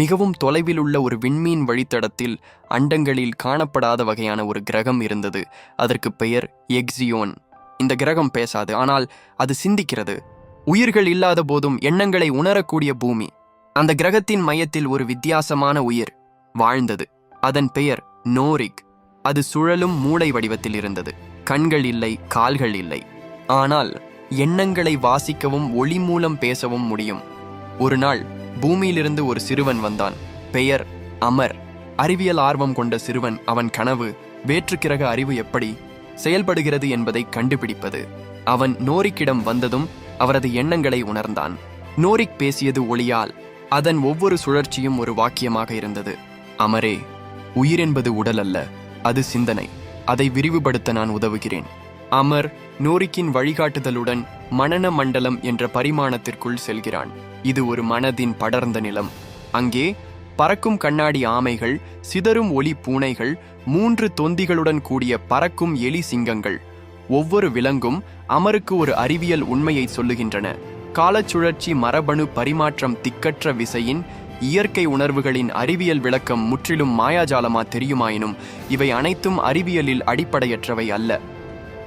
மிகவும் தொலைவில் உள்ள ஒரு விண்மீன் வழித்தடத்தில் அண்டங்களில் காணப்படாத வகையான ஒரு கிரகம் இருந்தது. அதற்கு பெயர் எக்ஸியோன். இந்த கிரகம் பேசாது ஆனால் அது சிந்திக்கிறது. உயிர்கள் இல்லாத போதும் எண்ணங்களை உணரக்கூடிய பூமி. அந்த கிரகத்தின் மையத்தில் ஒரு வித்தியாசமான உயிர் வாழ்ந்தது. அதன் பெயர் நோரிக். அது சுழலும் மூளை வடிவத்தில் இருந்தது. கண்கள் இல்லை கால்கள் இல்லை. ஆனால் எண்ணங்களை வாசிக்கவும் ஒளி மூலம் பேசவும் முடியும். ஒரு நாள் பூமியிலிருந்து ஒரு சிறுவன் வந்தான். பெயர் அமர். அறிவியல் ஆர்வம் கொண்ட சிறுவன் அவன் கனவு வேற்றுக்கிரக அறிவு எப்படி செயல்படுகிறது என்பதை கண்டுபிடிப்பது. அவன் நோரிக்கிடம் வந்ததும் அவரது எண்ணங்களை உணர்ந்தான். நோரிக் பேசியது ஒளியால் அதன் ஒவ்வொரு சுழற்சியும் ஒரு வாக்கியமாக இருந்தது. அமரே உயிர் என்பது உடல் அல்ல அது சிந்தனை. அதை விரிவுபடுத்த நான் உதவுகிறேன். அமர் நோரிக்கின் வழிகாட்டுதலுடன் மனன மண்டலம் என்ற பரிமாணத்திற்குள் செல்கிறான். இது ஒரு மனதின் படர்ந்த நிலம். அங்கே பறக்கும் கண்ணாடி ஆமைகள் சிதறும் ஒளி பூனைகள் மூன்று தொந்திகளுடன் கூடிய பறக்கும் எலி சிங்கங்கள். ஒவ்வொரு விலங்கும் அமருக்கு ஒரு அறிவியல் உண்மையை சொல்லுகின்றன. காலச்சுழற்சி மரபணு பரிமாற்றம் திக்கற்ற விசையின் இயற்கை உணர்வுகளின் அறிவியல் விளக்கம் முற்றிலும் மாயாஜாலமா தெரியுமாயினும் இவை அனைத்தும் அறிவியலில் அடிப்படையற்றவை அல்ல.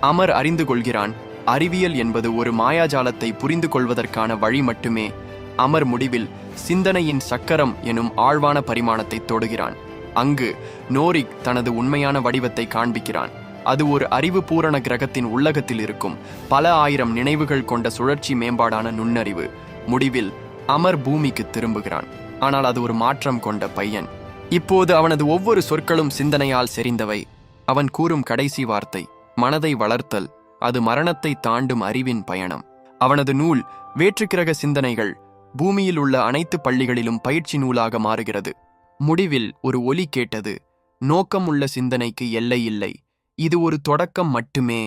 அமர் அறிந்து கொள்கிறான். அறிவியல் என்பது ஒரு மாயாஜாலத்தை புரிந்து கொள்வதற்கான வழி மட்டுமே. அமர் முடிவில் சிந்தனையின் சக்கரம் எனும் ஆழ்வான பரிமாணத்தை தொடுகிறான். அங்கு நோரிக் தனது உண்மையான வடிவத்தை காண்பிக்கிறான். அது ஒரு அறிவுபூரண கிரகத்தின் உள்ளகத்தில் இருக்கும் பல ஆயிரம் நினைவுகள் கொண்ட சுழற்சி மேம்பாடான நுண்ணறிவு. முடிவில் அமர் பூமிக்கு திரும்புகிறான். ஆனால் அது ஒரு மாற்றம் கொண்ட பையன். இப்போது அவனது ஒவ்வொரு சொற்களும் சிந்தனையால் செறிந்தவை. அவன் கூறும் கடைசி வார்த்தை மனதை வளர்த்தல் அது மரணத்தை தாண்டும் அறிவின் பயணம். அவனது நூல் வேற்றுக்கிரக சிந்தனைகள் பூமியில் உள்ள அனைத்து பள்ளிகளிலும் பயிற்சி நூலாக மாறுகிறது. முடிவில் ஒரு ஒலி கேட்டது நோக்கம் உள்ள சிந்தனைக்கு எல்லை இல்லை இது ஒரு தொடக்கம் மட்டுமே